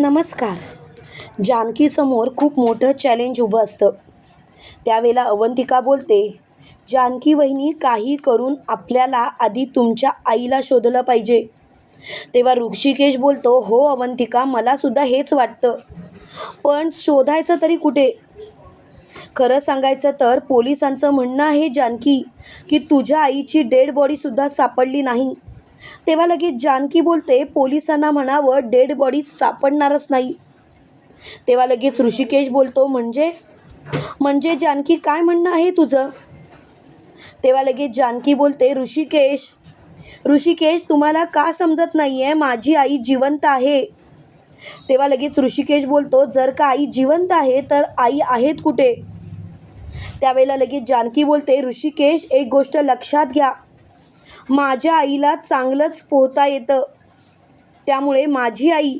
नमस्कार. जानकीसमोर खूप मोठं चॅलेंज उभं असतं. त्यावेळेला अवंतिका बोलते जानकी वहिनी काही करून आपल्याला आधी तुमच्या आईला शोधलं पाहिजे. तेव्हा ऋषिकेश बोलतो हो अवंतिका मलासुद्धा हेच वाटतं. पण शोधायचं तरी कुठे? खरं सांगायचं तर पोलिसांचं म्हणणं आहे जानकी की तुझ्या आईची डेड बॉडीसुद्धा सापडली नाही. तेव्हा लगेच जानकी बोलते पोलिसांना म्हणावं डेड बॉडी सापडणारच नाही. तेव्हा लगेच ऋषिकेश बोलतो म्हणजे? म्हणजे जानकी काय म्हणणं आहे तुझं? तेव्हा लगेच जानकी बोलते ऋषिकेश ऋषिकेश तुम्हाला का समजत नाही आहे माझी आई जिवंत आहे. तेव्हा लगेच ऋषिकेश बोलतो जर का आई जिवंत आहे तर आई आहेत कुठे? त्यावेळेला लगेच जानकी बोलते ऋषिकेश एक गोष्ट लक्षात घ्या. माझ्या आईला चांगलंच पोहता येतं. त्यामुळे माझी आई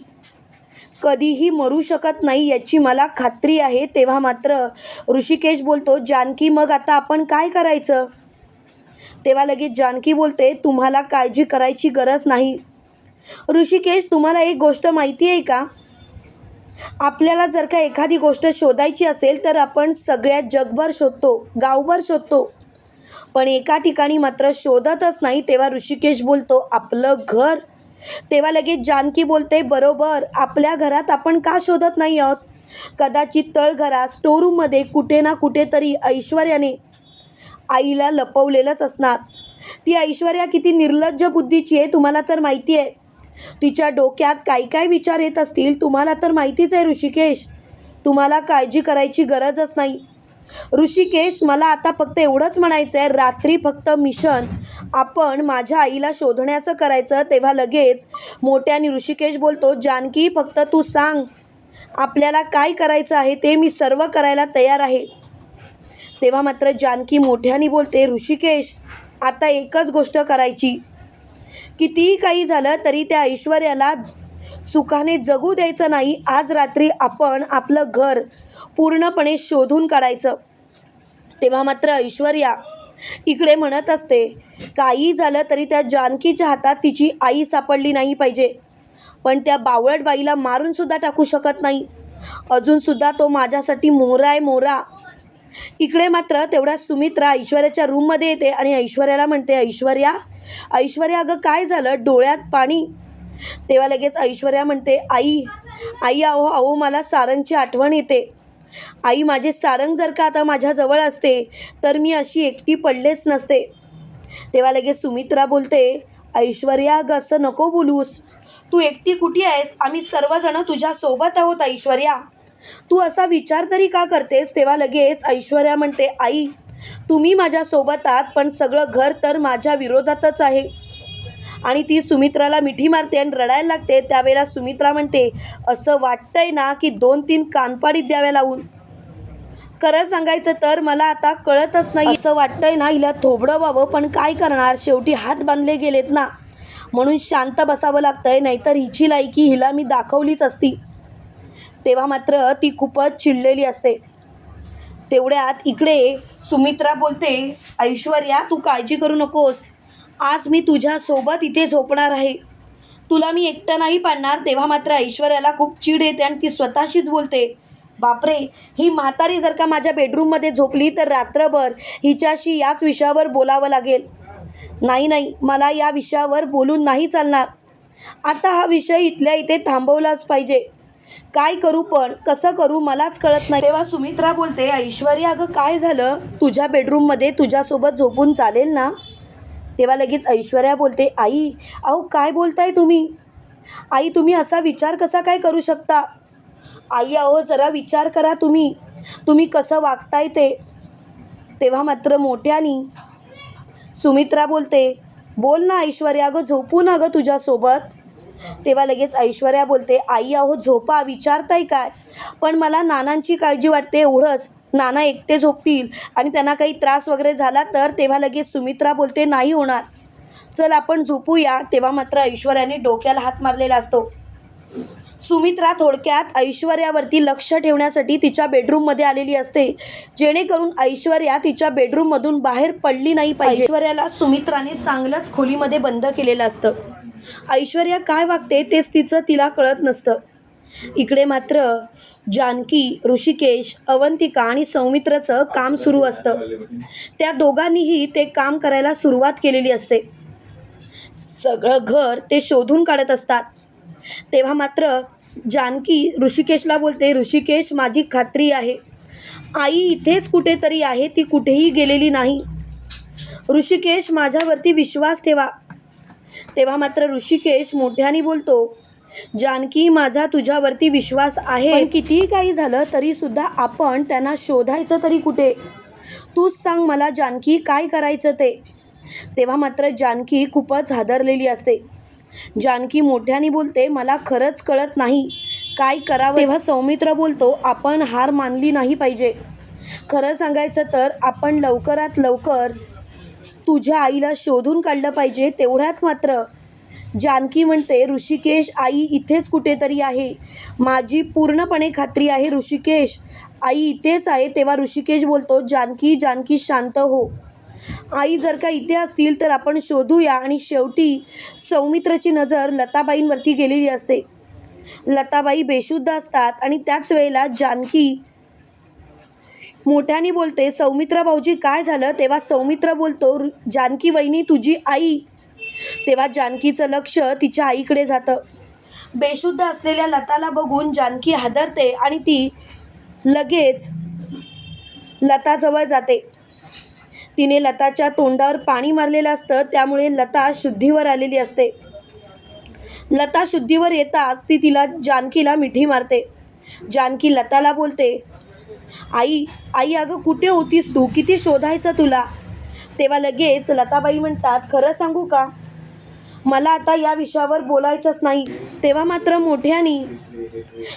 कधीही मरू शकत नाही याची मला खात्री आहे. तेव्हा मात्र ऋषिकेश बोलतो जानकी मग आता आपण काय करायचं? तेव्हा लगेच जानकी बोलते तुम्हाला काळजी करायची गरज नाही. ऋषिकेश तुम्हाला एक गोष्ट माहिती आहे का? आपल्याला जर का एखादी गोष्ट शोधायची असेल तर आपण सगळ्या जगभर शोधतो गावभर शोधतो. पण एका ठिकाणी मात्र शोधतच नाही तेव्हा ऋषिकेश बोलतो आपलं घर? तेव्हा लगेच जानकी बोलते बरोबर आपल्या घरात आपण का शोधत नाही आहोत? कदाचित तळघरात स्टोरूममध्ये कुठे ना कुठेतरी ऐश्वर्याने आईला लपवलेलंच असणार. ती ऐश्वर्या किती निर्लज्ज बुद्धीची आहे तुम्हाला तर माहिती आहे. तिच्या डोक्यात काय काय विचार येत असतील तुम्हाला तर माहितीच आहे ऋषिकेश. तुम्हाला काळजी करायची गरजच नाही. ऋषिकेश मला आता फक्त एवढंच म्हणायचं आहे रात्री फक्त मिशन आपण माझ्या आईला शोधण्याचं करायचं तेव्हा लगेच मोठ्याने ऋषिकेश बोलतो जानकी फक्त तू सांग आपल्याला काय करायचं आहे ते मी सर्व करायला तयार आहे. तेव्हा मात्र जानकी मोठ्याने बोलते ऋषिकेश आता एकच गोष्ट करायची. कितीही काही झालं तरी त्या ऐश्वर्याला सुखाने जगू द्यायचं नाही. आज रात्री आपण आपलं घर पूर्णपणे शोधून काढायचं. तेव्हा मात्र ऐश्वर्या इकडे म्हणत असते काही झालं तरी त्या जानकीच्या हातात तिची आई सापडली नाही पाहिजे. पण त्या बावळट बाईला मारूनसुद्धा टाकू शकत नाही. अजूनसुद्धा तो माझ्यासाठी मोहरा आहे मोरा इकडे मात्र तेवढ्या सुमित्रा ऐश्वर्याच्या रूममध्ये येते आणि ऐश्वर्याला म्हणते ऐश्वर्या ऐश्वर्या अगं काय झालं? डोळ्यात पाणी तेव्हा लगेच ऐश्वर्या म्हणते आई आई अहो अहो मला सारंगची आठवण येते. आई माझे सारंग जर का आता माझ्याजवळ असते तर मी अशी एकटी पडलेच नसते. तेव्हा लगेच सुमित्रा बोलते ऐश्वर्या अगं असं नको बोलूस. तू एकटी कुठे आहेस? आम्ही सर्वजण तुझ्यासोबत आहोत ऐश्वर्या. तू असा विचार तरी का करतेस? तेव्हा लगेच ऐश्वर्या म्हणते आई तुम्ही माझ्यासोबत आहात पण सगळं घर तर माझ्या विरोधातच आहे. आणि ती सुमित्राला मिठी मारते आणि रडायला लागते. त्यावेळेला सुमित्रा म्हणते असं वाटतंय ना की दोन तीन कानपाडीत द्याव्या लावून. खरं सांगायचं तर मला आता कळतच नाही असं वाटतंय ना हिला थोबडं व्हावं पण काय करणार? शेवटी हात बांधले गेलेत ना. म्हणून शांत बसावं लागतंय नाहीतर हिची लायकी हिला मी दाखवलीच असती. तेव्हा मात्र ती खूपच चिडलेली असते. तेवढ्यात इकडे सुमित्रा बोलते ऐश्वर्या तू काळजी करू नकोस. आज मी तुझ्यासोबत इथे झोपणार आहे. तुला मी एकटं नाही पाडणार तेव्हा मात्र ऐश्वर्याला खूप चीड येते आणि ती स्वतःशीच बोलते. बापरे ही म्हातारी जर का माझ्या बेडरूममध्ये झोपली तर रात्रभर हिच्याशी याच विषयावर बोलावं लागेल. नाही नाही मला या विषयावर बोलून नाही चालणार. आता हा विषय इथल्या इथे थांबवलाच पाहिजे. काय करू पण कसं करू मलाच कळत नाही. तेव्हा सुमित्रा बोलते ऐश्वर्या अगं काय झालं? तुझ्या बेडरूममध्ये तुझ्यासोबत झोपून चालेल ना? तेव्हा लगेच ऐश्वर्या बोलते आई अहो काय बोलताय तुम्ही? आई तुम्ही असा विचार कसा काय करू शकता? आई अहो जरा विचार करा तुम्ही. तुम्ही कसं वागताय ते? तेव्हा मात्र मोठ्यानी सुमित्रा बोलते बोल ना ऐश्वर्या अगं झोपू ना गं तुझ्यासोबत. तेव्हा लगेच ऐश्वर्या बोलते आई अहो झोपा विचारताय काय? पण मला नानांची काळजी वाटते एवढंच. नाना एकटे झोपतील आणि त्यांना काही त्रास वगैरे झाला तर तेव्हा लगेच सुमित्रा बोलते नाही होणार. चल आपण झोपूया. तेव्हा मात्र ऐश्वर्याने डोक्याला हात मारलेला असतो. सुमित्रा थोडक्यात ऐश्वर्यावरती लक्ष ठेवण्यासाठी तिच्या बेडरूममध्ये आलेली असते जेणेकरून ऐश्वर्या तिच्या बेडरूममधून बाहेर पडली नाही पाहिजे. ऐश्वर्याला सुमित्राने चांगलंच खोलीमध्ये बंद केलेलं असतं. ऐश्वर्या काय वागते तेच तिचं तिला कळत नसतं. इकडे मात्र जानकी ऋषिकेश अवंतिका आणि सौमित्रचं काम सुरू असतं. त्या दोघांनीही ते काम करायला सुरुवात केलेली असते. सगळं घर ते शोधून काढत असतात. तेव्हा मात्र जानकी ऋषिकेशला बोलते ऋषिकेश माझी खात्री आहे. आई इथेच कुठेतरी आहे ती कुठेही गेलेली नाही. ऋषिकेश माझ्यावरती विश्वास ठेवा. तेव्हा मात्र ऋषिकेश मोठ्याने बोलतो जानकी माझा तुझ्यावरती विश्वास आहे. कितीही काही झालं तरी सुद्धा आपण त्यांना शोधायचं तरी कुठे? तूच सांग मला जानकी काय करायचं ते? तेव्हा मात्र जानकी खूपच हादरलेली असते. जानकी मोठ्याने बोलते मला खरंच कळत नाही. काय करावं? तेव्हा सौमित्र बोलतो आपण हार मानली नाही पाहिजे. खरं सांगायचं तर आपण लवकरात लवकर तुझ्या आईला शोधून काढलं पाहिजे तेवढ्यात मात्र जानकी म्हणते ऋषिकेश आई इथेच कुठेतरी आहे. माझी पूर्णपणे खात्री आहे ऋषिकेश. आई इथेच आहे तेव्हा ऋषिकेश बोलतो जानकी जानकी शांत हो. आई जर का इथे असतील तर आपण शोधूया. आणि शेवटी सौमित्रची नजर लताबाईंवरती गेलेली असते. लताबाई बेशुद्ध असतात आणि त्याच वेळेला जानकी मोठ्याने बोलते सौमित्र भाऊजी काय झालं? तेव्हा सौमित्र बोलतो "रु- जानकी वहिनी तुझी आई तेव्हा जानकीचं लक्ष तिच्या आईकडे जातं. बेशुद्ध असलेल्या लताला बघून जानकी हादरते आणि ती लगेच लताजवळ जाते. तिने लताच्या तोंडावर पाणी मारलेलं असतं त्यामुळे लता शुद्धीवर आलेली असते. लता शुद्धीवर येताच ती तिला जानकीला मिठी मारते. जानकी लताला बोलते आई आई अगं कुठे होतीस तू? किती शोधायचं तुला? तेव्हा लगेच लताबाई म्हणतात खरं सांगू का? मला आता या विषयावर बोलायचंच नाही. तेव्हा मात्र मोठ्यानी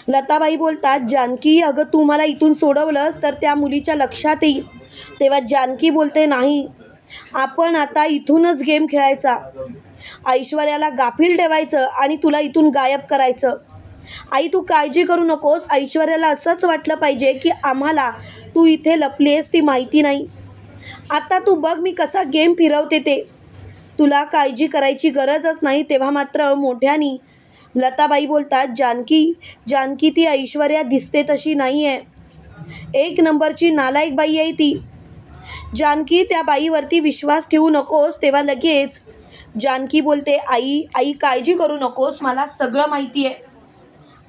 लताबाई बोलतात जानकी अगं तू मला इथून सोडवलंस तर त्या मुलीच्या लक्षात येईल. तेव्हा जानकी बोलते नाही आपण आता इथूनच गेम खेळायचा. ऐश्वर्याला गाफील ठेवायचं आणि तुला इथून गायब करायचं. आई तू काळजी करू नकोस. ऐश्वर्याला असंच वाटलं पाहिजे की आम्हाला तू इथे लपली आहेस ती माहिती नाही. आता तू बघ मी कसा गेम फिरवते ते. तुला काळजी करायची गरजच नाही तेव्हा मात्र मोठ्यानी लताबाई बोलतात जानकी जानकी ती ऐश्वर्या दिसते तशी नाही आहे एक नंबरची नालायक बाई आहे ती. जानकी त्या बाईवरती विश्वास ठेवू नकोस तेव्हा लगेच जानकी बोलते आई आई काळजी करू नकोस मला सगळं माहिती आहे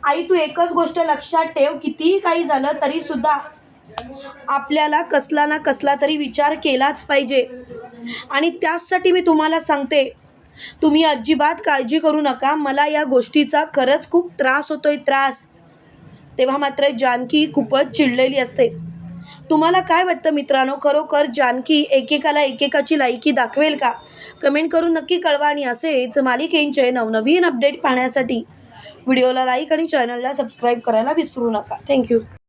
आई तू एकच गोष्ट लक्षात ठेव कितीही काही झालं तरी सुद्धा आपल्याला कसला ना कसला तरी विचार केलाच पाहिजे. आणि त्याचसाठी मी तुम्हाला सांगते तुम्ही अजिबात काळजी करू नका. मला या गोष्टीचा खरंच खूप त्रास होतोय त्रास. तेव्हा मात्र जानकी खूपच चिडलेली असते. तुम्हाला काय वाटतं मित्रांनो? खरोखर जानकी एकेकाला एकेकाची लायकी दाखवेल का? कमेंट करून नक्की कळवा आणि असेच मालिकेंचे नवनवीन अपडेट पाहण्यासाठी व्हिडिओला लाईक आणि चॅनलला सबस्क्राईब करायला विसरू नका. थँक्यू.